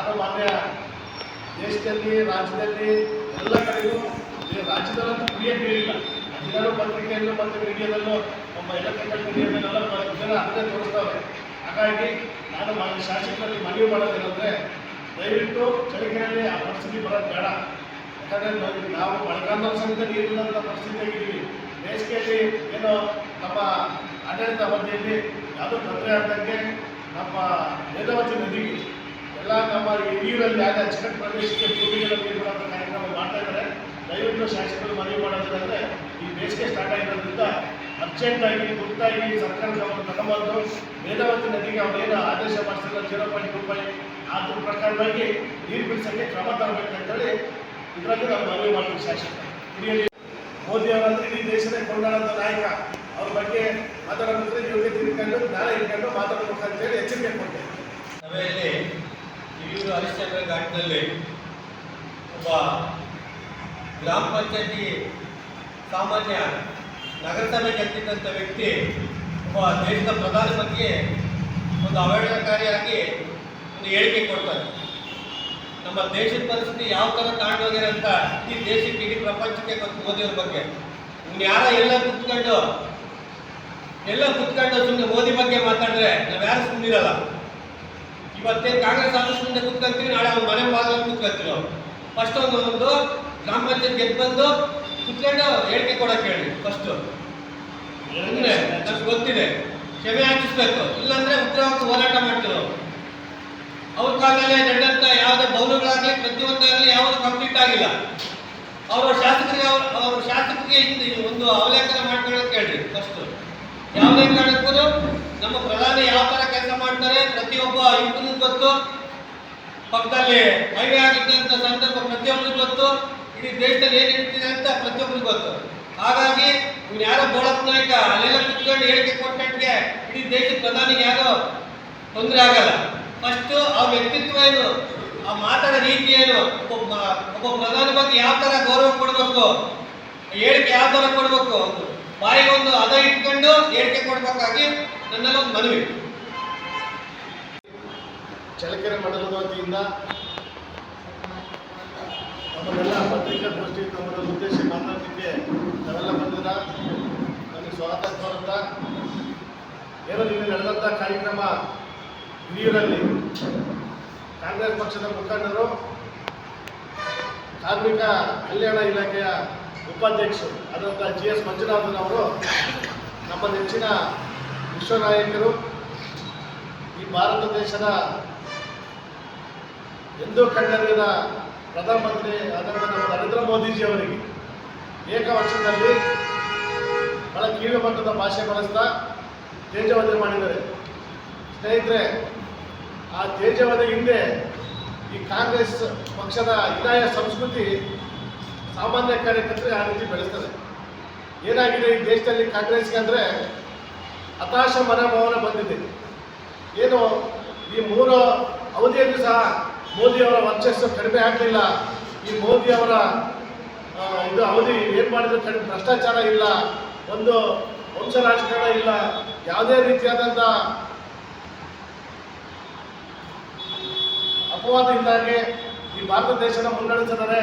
ನಾನು ಮಾನ್ಯ? ದೇಶದಲ್ಲಿ, ರಾಜ್ಯದಲ್ಲಿ ಎಲ್ಲ ಕಡೆಗೂ ಈ ಕ್ರಿಯೇಟ್ ಇಲ್ಲ. ಎಲ್ಲರೂ ಪತ್ರಿಕೆಯಲ್ಲೂ ಮತ್ತು ಮೀಡಿಯಾದಲ್ಲೂ ನಮ್ಮ ಎಲೆಕ್ಟ್ರಿಕಲ್ ಮೀಡಿಯಾದಲ್ಲೆಲ್ಲ ಜನ ಅದನ್ನೇ ತೋರಿಸ್ತಾವೆ ಹಾಗಾಗಿ ನಾನು ಮಾನ್ಯ ಶಾಸಕರಲ್ಲಿ ಮನವಿ ಮಾಡೋದೇನೆಂದರೆ ದಯವಿಟ್ಟು ಚಳಿಕೆಯಲ್ಲಿ ಆ ಪರಿಸ್ಥಿತಿ ಬರೋದು ಬೇಡ. ಯಾಕಂದರೆ ನಾವು- ನಾವು ಸಹಿತ ಪರಿಸ್ಥಿತಿ ಪರಿಸ್ಥಿತಿಯಾಗಿದ್ದೀವಿ ಬೇಸಿಗೆಯಲ್ಲಿ ಏನೋ ನಮ್ಮ ಆಡಳಿತ ಅವಧಿಯಲ್ಲಿ ಯಾವುದೋ ತೊಂದರೆ ಆದಂಗೆ ನಮ್ಮ ವೇದವತಿ ನದಿಗೆ ನೀರಲ್ಲಿ ಆಗ ಅಚ್ಚುಕಟ್ಟು ಪ್ರದೇಶಕ್ಕೆ ಭೂಮಿಗಳ ನೀರು ಕಾರ್ಯಕ್ರಮ ಮಾಡ್ತಾ ಇದ್ದಾರೆ. ದಯವಿಟ್ಟು ಶಾಸಕರು ಮನವಿ ಮಾಡೋದಂದ್ರೆ ಈ ಬೇಸಿಗೆ ಸ್ಟಾರ್ಟ್ ಆಗಿರೋದ್ರಿಂದ ಅರ್ಜೆಂಟಾಗಿ ತುರ್ತಾಗಿ ಸರ್ಕಾರ ಅವರು ತಗೊಂಬಂದು ವೇದಾವತಿ ನದಿಗೆ ಅವರೇನು ಆದೇಶ ಮಾಡಿಸಿದ್ರೆ ಜೀರೋ ಪಾಯಿಂಟ್ ಟೂ ಅದ್ರ ಪ್ರಕಾರವಾಗಿ ನೀರು ಬಿಡಿಸೋಕ್ಕೆ ಕ್ರಮ ತರಬೇಕಂತೇಳಿ ಇದರಲ್ಲಿ ನಾವು ಮನವಿ ಮಾಡ್ತೀವಿ ಶಾಸಕರು. ಇಲ್ಲಿ ಮೋದಿ ಅವರಂದ್ರೆ ಇಡೀ ದೇಶದ ಕೊಂಡಾಡದ ನಾಯಕ. ಅವ್ರ ಬಗ್ಗೆ ಮಾತಾಡೋದಂದ್ರೆ ಯೋಗ್ಯತೆ ಇಟ್ಕೊಂಡು ಜ್ಞಾನ ಇಟ್ಕೊಂಡು ಮಾತಾಡಬೇಕು ಅಂತೇಳಿ ಎಚ್ಚರಿಕೆ ಕೊಡ್ತೇವೆ. ಸಭೆಯಲ್ಲಿ ಹರಿಶ್ಚಂದ್ರ ಘಾಟ್ನಲ್ಲಿ ಒಬ್ಬ ಗ್ರಾಮ ಪಂಚಾಯತಿ ಸಾಮಾನ್ಯ ನಗರಸಭೆ ಗೆದ್ದಿದ್ದಂಥ ವ್ಯಕ್ತಿ, ಒಬ್ಬ ದೇಶದ ಪ್ರಧಾನಿ ಬಗ್ಗೆ ಒಂದು ಅವಹೇಳನಕಾರಿಯಾಗಿ ಒಂದು ಹೇಳಿಕೆ ಕೊಡ್ತಾರೆ ನಮ್ಮ ದೇಶದ ಪರಿಸ್ಥಿತಿ ಯಾವ ಥರ ತಾಂಡೋಗಿದೆ ಅಂತ ಇಡೀ ದೇಶಕ್ಕೆ, ಇಡೀ ಪ್ರಪಂಚಕ್ಕೆ ಗೊತ್ತು ಮೋದಿಯವ್ರ ಬಗ್ಗೆ. ಇವ್ನು ಯಾರ ಎಲ್ಲ ಕುತ್ಕೊಂಡು ಎಲ್ಲ ಕುತ್ಕೊಂಡು ಸುಮ್ಮನೆ ಮೋದಿ ಬಗ್ಗೆ ಮಾತಾಡಿದ್ರೆ ನಾವು ಯಾರು ಸುಮ್ಮನಿರಲ್ಲ ಇವತ್ತೇ ಕಾಂಗ್ರೆಸ್ ಆಫೀಸ್ ಮುಂದೆ ನಾವು ಫಸ್ಟ್ ಒಂದು ಗ್ರಾಮ ಪಂಚಾಯತ್ ಗೆದ್ದು ಬಂದು ಕುತ್ಕೊಂಡು ಹೇಳಿಕೆ ಕೊಡಕ್ಕೆ ಹೇಳಿ ಫಸ್ಟು ಅಂದ್ರೆ ನಮ್ಗೆ ಗೊತ್ತಿದೆ, ಕ್ಷಮೆ ಹಾಕಿಸ್ಬೇಕು ಇಲ್ಲಾಂದ್ರೆ ಉತ್ತರ ಹೋರಾಟ ಮಾಡ್ತೀವಿ ಅವ್ರ ಕಾಲದಲ್ಲಿ ನಡೆದಂತ ಯಾವುದೇ ಬೌಲುಗಳಾಗಲಿ, ಪ್ರತಿಯೊಂದಾಗಲಿ ಯಾವುದು ಕಂಪ್ಲೀಟ್ ಆಗಿಲ್ಲ. ಅವರ ಶಾಸಕರಿಗೆ ಅವ್ರ ಅವ್ರ ಶಾಸಕರಿಗೆ ಒಂದು ಅವಲೇಖನ ಮಾಡ್ಕೊಳ್ಳೋಕೆ ಹೇಳ್ರಿ ಫಸ್ಟ್ ಯಾವುದೇ ಕಾರಣಕ್ಕೂ ನಮ್ಮ ಪ್ರಧಾನಿ ಯಾವ ಥರ ಕೆಲಸ ಮಾಡ್ತಾರೆ, ಪ್ರತಿಯೊಬ್ಬ ಯುವಕನಿಗೂ ಗೊತ್ತು. ಪಕ್ಕದಲ್ಲಿ ಮಹಿಳೆ ಆಗಿದ್ದಂಥ ಸಂದರ್ಭ ಪ್ರತಿಯೊಬ್ಬರಿಗೂ ಗೊತ್ತು. ಇಡೀ ದೇಶದಲ್ಲಿ ಏನು ಹೇಳ್ತಿದೆ ಅಂತ ಪ್ರತಿಯೊಬ್ಬರಿಗೂ ಗೊತ್ತು. ಹಾಗಾಗಿ ಇವ್ನು ಯಾರೋ ಬೋಳಪ್ಪ ನಾಯಕ, ಅಲ್ಲೆಲ್ಲ ಕುತ್ಕೊಂಡು ಹೇಳಿಕೆ ಕೊಟ್ಟಂಗೆ ಇಡೀ ದೇಶದ ಪ್ರಧಾನಿಗೆ ಯಾರೋ ತೊಂದರೆ ಆಗಲ್ಲ. ಫಸ್ಟ್ ಆ ವ್ಯಕ್ತಿತ್ವ ಏನು? ಆ ಮಾತಾಡೋ ರೀತಿ ಏನು? ಒಬ್ಬ ಒಬ್ಬ ಪ್ರಧಾನಿ ಬಗ್ಗೆ ಯಾವ ತರ ಗೌರವ ಕೊಡಬೇಕು? ಹೇಳಿಕೆ ಯಾವ ತರ ಕೊಡಬೇಕು? ಒಂದು ಬಾಯಿಗೆ ಒಂದು ಅದ ಇಟ್ಕೊಂಡು ಹೇಳಿಕೆ ಕೊಡ್ಬೇಕಾಗಿ ನನ್ನಲ್ಲಿ ಒಂದು ಮನವಿ. ಚಳ್ಳಕೆರೆ ಮಂಡಲದ ವತಿಯಿಂದ ಪತ್ರಿಕಾ ಪತ್ರಿಕಾಗೋಷ್ಠಿ ತಮ್ಮನ್ನು ಉದ್ದೇಶ ಮಾತಾಡಲಿಕ್ಕೆ ನಾವೆಲ್ಲ ಬಂದಿರ ನಮಗೆ ಸ್ವಾಗತ ಕೋರುತ್ತಾ, ಏನೋ ನಿನ್ನೆ ನಡೆದಂಥ ಕಾರ್ಯಕ್ರಮ ಹಿರಿಯೂರಲ್ಲಿ ಕಾಂಗ್ರೆಸ್ ಪಕ್ಷದ ಮುಖಂಡರು, ಕಾರ್ಮಿಕ ಕಲ್ಯಾಣ ಇಲಾಖೆಯ ಉಪಾಧ್ಯಕ್ಷರು ಆದಂಥ ಜಿ ಎಸ್ ಮಂಜುನಾಥನ್ ಅವರು, ನಮ್ಮ ನೆಚ್ಚಿನ ವಿಶ್ವ ನಾಯಕರು ಈ ಭಾರತ ದೇಶದ ಎಂದೂ ಕಂಡರಿಯದ ಪ್ರಧಾನಮಂತ್ರಿ ನಮ್ಮ ನರೇಂದ್ರ ಮೋದಿಜಿ ಅವರಿಗೆ ಏಕವಚನದಲ್ಲಿ ಬಹಳ ಕೀಳು ಮಟ್ಟದ ಭಾಷೆ ಬಳಸ್ತಾ ತೇಜವಧೆ ಮಾಡಿದ್ದಾರೆ. ಸ್ನೇಹಿತರೆ, ಆ ತೇಜವಧೆ ಹಿಂದೆ ಈ ಕಾಂಗ್ರೆಸ್ ಪಕ್ಷದ ಇದಾಯ ಸಂಸ್ಕೃತಿ ಸಾಮಾನ್ಯ ಕಾರ್ಯಕರ್ತರು ಆ ರೀತಿ ಬೆಳೆಸ್ತದೆ. ಏನಾಗಿದೆ ಈ ದೇಶದಲ್ಲಿ ಕಾಂಗ್ರೆಸ್ಗೆ ಅಂದರೆ ಹತಾಶ ಮನೋಭಾವನೆ ಬಂದಿದೆ. ಏನು ಈ ಮೂರು ಅವಧಿಯಲ್ಲೂ ಸಹ ಮೋದಿಯವರ ವರ್ಚಸ್ಸು ಕಡಿಮೆ ಆಗಲಿಲ್ಲ. ಈ ಮೋದಿಯವರ ಅವರ ಇದು ಅವಧಿ ಏನು ಮಾಡಿದ್ರು ಕಡಿಮೆ ಭ್ರಷ್ಟಾಚಾರ ಇಲ್ಲ, ಒಂದು ವಂಶ ರಾಜಕಾರಣ ಇಲ್ಲ, ಯಾವುದೇ ರೀತಿಯಾದಂಥ ಅಪವಾದದಿಂದಾಗಿ ಈ ಭಾರತ ದೇಶನ ಮುನ್ನಡೆಸಿದರೆ,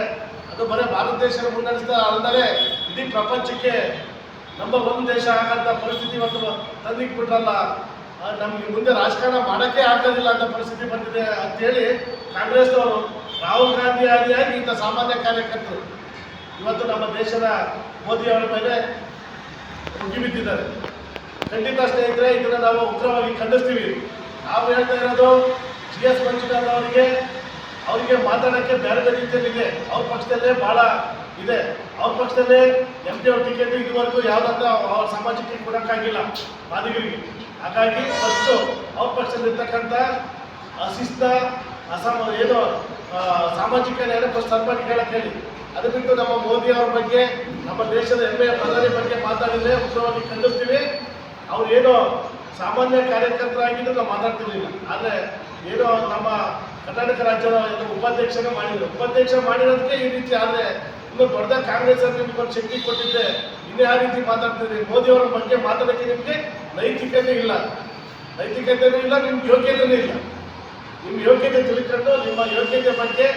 ಅದು ಬರೀ ಭಾರತ ದೇಶನ ಮುನ್ನಡೆಸಿದ ಅಲ್ಲದೆ ಇಡೀ ಪ್ರಪಂಚಕ್ಕೆ ನಂಬರ್ ಒನ್ ದೇಶ ಆಗಂತ ಪರಿಸ್ಥಿತಿ ಇವತ್ತು ತಂದಿಕ್ಬಿಟ್ರಲ್ಲ ನಮ್ಗೆ ಮುಂದೆ ರಾಜಕಾರಣ ಮಾಡೋಕ್ಕೆ ಆಗೋದಿಲ್ಲ ಅಂತ ಪರಿಸ್ಥಿತಿ ಬಂದಿದೆ ಅಂತೇಳಿ ಕಾಂಗ್ರೆಸ್ನವರು ರಾಹುಲ್ ಗಾಂಧಿ ಆದಿಯಾಗಿ ಇಂಥ ಸಾಮಾನ್ಯ ಕಾರ್ಯಕರ್ತರು. ಇವತ್ತು ನಮ್ಮ ದೇಶದ ಮೋದಿಯವರ ಮೇಲೆ ಮುಗಿಬಿದ್ದಿದ್ದಾರೆ ಖಂಡಿತ ಸ್ನೇಹಿತರೆ, ಇದನ್ನು ನಾವು ಉಗ್ರವಾಗಿ ಖಂಡಿಸ್ತೀವಿ. ನಾವು ಹೇಳ್ತಾ ಇರೋದು ಜಿ ಎಸ್ ಮಂಜುನಾಥ್ ಅವರಿಗೆ ಅವರಿಗೆ ಮಾತಾಡೋಕ್ಕೆ ಬೇರೆ ಬೇರೆ ರೀತಿಯಲ್ಲಿದೆ. ಅವ್ರ ಪಕ್ಷದಲ್ಲೇ ಭಾಳ ಇದೆ. ಅವ್ರ ಪಕ್ಷದಲ್ಲೇ ಎಂ ಪಿ ಅವ್ರ ಟಿಕೆಟ್ ಇದುವರೆಗೂ ಯಾವುದಂತ ಅವ್ರ ಸಮಾಜಕ್ಕೆ ಕೊಡೋಕ್ಕಾಗಿಲ್ಲ ಮಾದಿಗರಿಗೆ. ಹಾಗಾಗಿ ಫಸ್ಟು ಅವ್ರ ಪಕ್ಷದಲ್ಲಿರ್ತಕ್ಕಂಥ ಅಶಿಸ್ತ ಅಸಮ ಏನು ಸಾಮಾಜಿಕ ನ್ಯಾಯ ಫಸ್ಟ್ ಕೇಳಕ್ಕೆ ಹೇಳಿ. ಅದು ಬಿಟ್ಟು ನಮ್ಮ ಮೋದಿ ಅವ್ರ ಬಗ್ಗೆ, ನಮ್ಮ ದೇಶದ ಹೆಮ್ಮೆಯ ಪ್ರಧಾನಿ ಬಗ್ಗೆ ಮಾತಾಡಿದ್ರೆ ಉತ್ತಮವಾಗಿ ಖಂಡಿಸ್ತೀವಿ. ಅವ್ರು ಏನೋ ಸಾಮಾನ್ಯ ಕಾರ್ಯಕರ್ತರಾಗಿದ್ದು ನಾವು ಮಾತಾಡ್ತಿರ್ಲಿಲ್ಲ. ಆದರೆ ಏನೋ ನಮ್ಮ ಕರ್ನಾಟಕ ರಾಜ್ಯದ ಉಪಾಧ್ಯಕ್ಷನೇ ಮಾಡಿದ್ರು. ಉಪಾಧ್ಯಕ್ಷ ಮಾಡಿರೋದಕ್ಕೆ ಈ ರೀತಿ ಆದರೆ ಇನ್ನು ದೊಡ್ಡ ಕಾಂಗ್ರೆಸ್ ಅಲ್ಲಿ ನಿಮ್ಗೆ ಒಂದು ಶಕ್ತಿ ಕೊಟ್ಟಿದ್ದೆ ಇನ್ನೇ ಆ ರೀತಿ ಮಾತಾಡ್ತಿದ್ರಿ? ಮೋದಿ ಅವರ ಬಗ್ಗೆ ಮಾತಾಡೋಕ್ಕೆ ನಿಮಗೆ ನೈತಿಕತೆ ಇಲ್ಲ. ನೈತಿಕತೆನೂ ಇಲ್ಲ, ನಿಮ್ಗೆ ಯೋಗ್ಯತೆನೂ ಇಲ್ಲ. ನಿಮ್ಮ ಯೋಗ್ಯತೆ ತಿಳ್ಕೊಂಡು ನಿಮ್ಮ ಯೋಗ್ಯತೆ ಬಗ್ಗೆ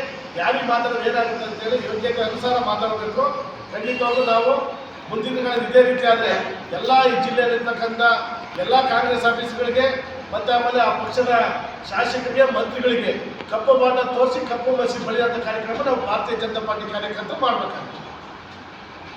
ಯಾರಿಗೆ ಮಾತಾಡೋದು ಏನಾಗುತ್ತೆ ಅಂತೇಳಿ ಯೋಗ್ಯತೆ ಅನುಸಾರ ಮಾತಾಡಬೇಕು. ಖಂಡಿತವಾಗ್ಲೂ ನಾವು ಮುಂದಿನ ದಿನಗಳಲ್ಲಿ ಇದೇ ರೀತಿ ಆದರೆ ಎಲ್ಲ ಈ ಜಿಲ್ಲೆಯಲ್ಲಿರ್ತಕ್ಕಂಥ ಎಲ್ಲ ಕಾಂಗ್ರೆಸ್ ಆಫೀಸ್ಗಳಿಗೆ ಮತ್ತು ಆಮೇಲೆ ಆ ಪಕ್ಷದ ಶಾಸಕರಿಗೆ, ಮಂತ್ರಿಗಳಿಗೆ ಕಪ್ಪು ಬಾಟ ತೋರಿಸಿ, ಕಪ್ಪು ಮಸಿ ಬಳಿಯಾದ ಕಾರ್ಯಕ್ರಮ ನಾವು ಭಾರತೀಯ ಜನತಾ ಪಾರ್ಟಿ ಕಾರ್ಯಕರ್ತರು ಮಾಡಬೇಕಾಗುತ್ತೆ.